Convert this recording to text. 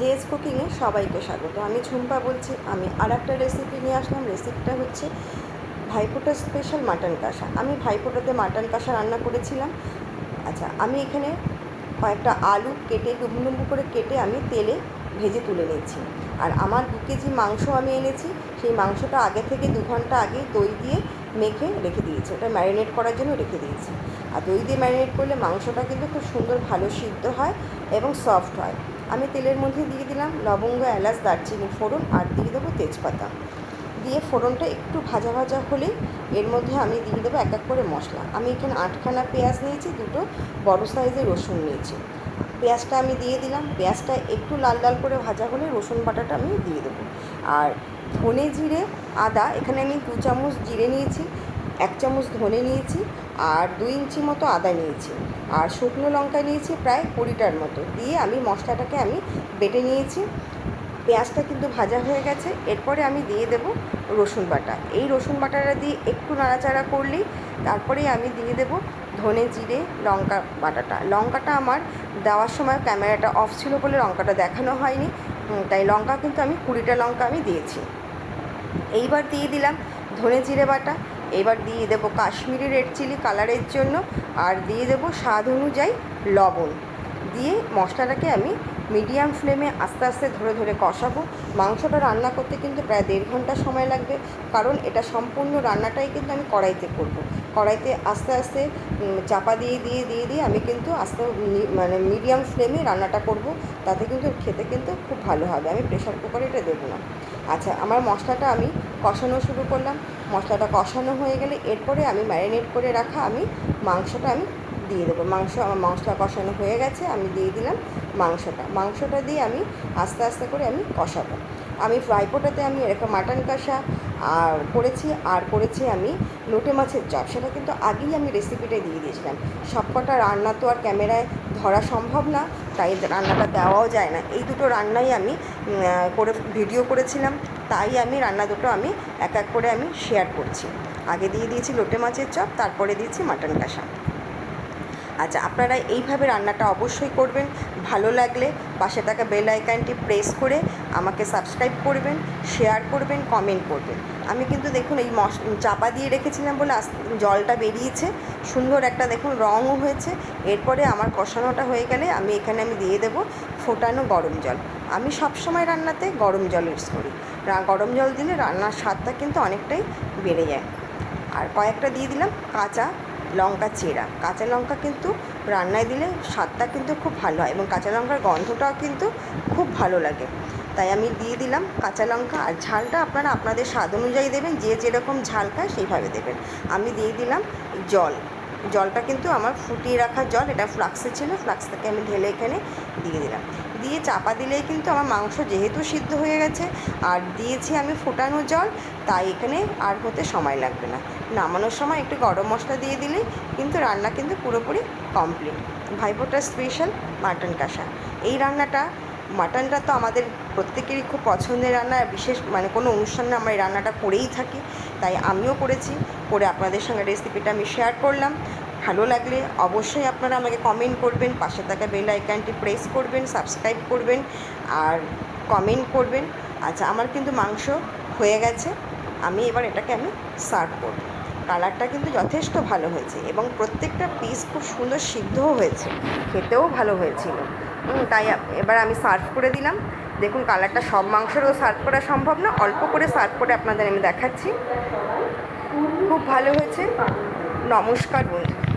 সবাইকে স্বাগত। আমি ঝুম্পা বলছি, আমি আর একটা রেসিপি নিয়ে আসলাম। রেসিপিটা হচ্ছে ভাইফোঁটা স্পেশাল মাটন কষা। আমি ভাইফোঁটাতে মাটন কষা রান্না করেছিলাম। আচ্ছা আমি এখানে কয়েকটা আলু কেটে ডুবু ডুবু করে কেটে আমি তেলে ভেজে তুলে নিয়েছি। আর আমার দু কেজি মাংস আমি এনেছি। সেই মাংসটা আগে থেকে দু ঘণ্টা আগে দই দিয়ে মেখে রেখে দিয়েছি। ওটা ম্যারিনেট করার জন্য রেখে দিয়েছি। আর দই দিয়ে ম্যারিনেট করলে মাংসটা কিন্তু খুব সুন্দর ভালো সিদ্ধ হয় এবং সফট হয়। আমি তেলের মধ্যে দিয়ে দিলাম লবঙ্গ, এলাচ, দারচিনি ফোড়ন আর দিয়ে দেবো তেজপাতা। দিয়ে ফোড়নটা একটু ভাজা ভাজা হলে এর মধ্যে আমি দিয়ে দেবো এক এক করে মশলা। আমি এখানে আটখানা পেঁয়াজ নিয়েছি, দুটো বড় সাইজের রসুন নিয়েছি। পেঁয়াজটা আমি দিয়ে দিলাম। পেঁয়াজটা একটু লাল লাল করে ভাজা হলে রসুন বাটাটা আমি দিয়ে দেবো। আর ধনে জিরে, আদা, এখানে আমি দু চামচ জিরে নিয়েছি। এক চামচ ধনে নিয়েছি আর দুই ইঞ্চি মতো আদা নিয়েছি। আর শুকনো লঙ্কা নিয়েছি প্রায় কুড়িটার মতো। দিয়ে আমি মশলাটাকে আমি বেটে নিয়েছি। পেঁয়াজটা কিন্তু ভাজা হয়ে গেছে। এরপরে আমি দিয়ে দেব রসুন বাটা। এই রসুন বাটাটা দিয়ে একটু নাড়াচাড়া করলেই তারপরেই আমি দিয়ে দেব ধনে জিরে লঙ্কা বাটাটা। লঙ্কাটা আমার দেওয়ার সময় ক্যামেরাটা অফ ছিল বলে লঙ্কাটা দেখানো হয়নি। তাই লঙ্কা কিন্তু আমি কুড়িটা লঙ্কা আমি দিয়েছি। এইবার দিয়ে দিলাম ধনে জিরে বাটা। এবার দিয়ে দেবো কাশ্মীরি রেড চিলি কালারের জন্য আর দিয়ে দেবো স্বাদ অনুযায়ী লবণ। দিয়ে মশলাটাকে আমি মিডিয়াম ফ্লেমে আস্তে আস্তে ধরে ধরে কষাবো। মাংসটা রান্না করতে কিন্তু প্রায় দেড় ঘণ্টা সময় লাগবে, কারণ এটা সম্পূর্ণ রান্নাটাই কিন্তু আমি কড়াইতে করব। কড়াইতে আস্তে আস্তে চাপা দিয়ে দিয়ে দিয়ে দিয়ে আমি কিন্তু আস্তে মানে মিডিয়াম ফ্লেমে রান্নাটা করব। তাতে কিন্তু খেতে কিন্তু খুব ভালো হবে। আমি প্রেশার কুকারে এটা দেবো না। আচ্ছা আমার মশলাটা আমি কষানো শুরু করলাম। মশলাটা কষানো হয়ে গেলে এরপরে আমি ম্যারিনেট করে রাখা আমি মাংসটা আমি দিয়ে দেবো। মাংস, আমার মশলা কষানো হয়ে গেছে, আমি দিয়ে দিলাম মাংসটা। মাংসটা দিয়ে আমি আস্তে আস্তে করে আমি কষাবো। আমি ফ্রাইপোটাতে আমি এরকম মাটন কষা আর করেছি আর করেছি আমি লোটে মাছের চপ। সেটা কিন্তু আগেই আমি রেসিপিটা দিয়ে দিয়েছিলাম। সবকটা রান্না তো আর ক্যামেরায় ধরা সম্ভব না, তাই রান্নাটা দেওয়াও যায় না। এই দুটো রান্নাই আমি করে ভিডিও করেছিলাম। তাই আমি রান্না দুটো আমি এক এক করে আমি শেয়ার করছি। আগে দিয়ে দিয়েছি লোটে মাছের চপ, তারপরে দিয়েছি মাটন কষা। আচ্ছা আপনারা এইভাবে রান্নাটা অবশ্যই করবেন। ভালো লাগলে পাশে থাকা বেল আইকনটি প্রেস করে আমাকে সাবস্ক্রাইব করবেন শেয়ার করবেন কমেন্ট করবেন। আমি কিন্তু দেখুন এই মশ, চাপা দিয়ে রেখেছিলাম বলে জলটা বেরিয়েছে। সুন্দর একটা দেখুন রঙও হয়েছে। এরপরে আমার কষানোটা হয়ে গেলে আমি এখানে আমি দিয়ে দেব ফোটানো গরম জল। আমি সব সময় রান্নাতে গরম জল ইউজ করি। গরম জল দিলে রান্নার স্বাদটা কিন্তু অনেকটাই বেড়ে যায়। আর কয়েকটা দিয়ে দিলাম কাঁচা লঙ্কা চেরা। কাঁচা লঙ্কা কিন্তু রান্নায় দিলে স্বাদটা কিন্তু খুব ভালো হয় এবং কাঁচা লঙ্কার গন্ধটাও কিন্তু খুব ভালো লাগে। তাই আমি দিয়ে দিলাম কাঁচা লঙ্কা আর ঝালটা আপনারা আপনাদের স্বাদ অনুযায়ী দেবেন, যে যেরকম ঝাল খায় সেইভাবে দেবেন। আমি দিয়ে দিলাম জল। জলটা কিন্তু আমার ফুটিয়ে রাখা জল, এটা ফ্লাক্সে ছিল ফ্লাক্সটাকে আমি ঢেলে এখানে দিয়ে দিলাম। দিয়ে চাপা দিলেই কিন্তু আমার মাংস যেহেতু সিদ্ধ হয়ে গেছে, আর দিয়েছি আমি ফোটানো জল, তাই এখানে আর হতে সময় লাগবে না। নামানোর সময় একটু গরম মশলা দিয়ে দিলেই কিন্তু রান্না কিন্তু পুরোপুরি কমপ্লিট ভাইফোঁটা স্পেশাল মাটন কষা। এই রান্নাটা মাটনটা তো আমাদের প্রত্যেকেরই খুব পছন্দের রান্না বিশেষ মানে কোনো অনুষ্ঠানে আমরা এই রান্নাটা করেই থাকি। তাই আমিও করেছি, করে আপনাদের সঙ্গে রেসিপিটা আমি শেয়ার করলাম। ভালো লাগলে অবশ্যই আপনারা আমাকে কমেন্ট করবেন, পাশে থাকা বেল আইকনটি প্রেস করবেন, সাবস্ক্রাইব করবেন, আর কমেন্ট করবেন। আচ্ছা আমার কিন্তু মাংস হয়ে গেছে, আমি এবার এটাকে আমি সার্ভ করব। কালারটা কিন্তু যথেষ্ট ভালো হয়েছে এবং প্রত্যেকটা পিস খুব সুন্দর সিদ্ধও হয়েছে, খেতেও ভালো হয়েছিল। তাই এবার আমি সার্ভ করে দিলাম। দেখুন কালারটা সব মাংসেরও সার্ভ করা সম্ভব না, অল্প করে সার্ভ করে আপনাদের আমি দেখাচ্ছি। খুব ভালো হয়েছে। নমস্কার বন্ধু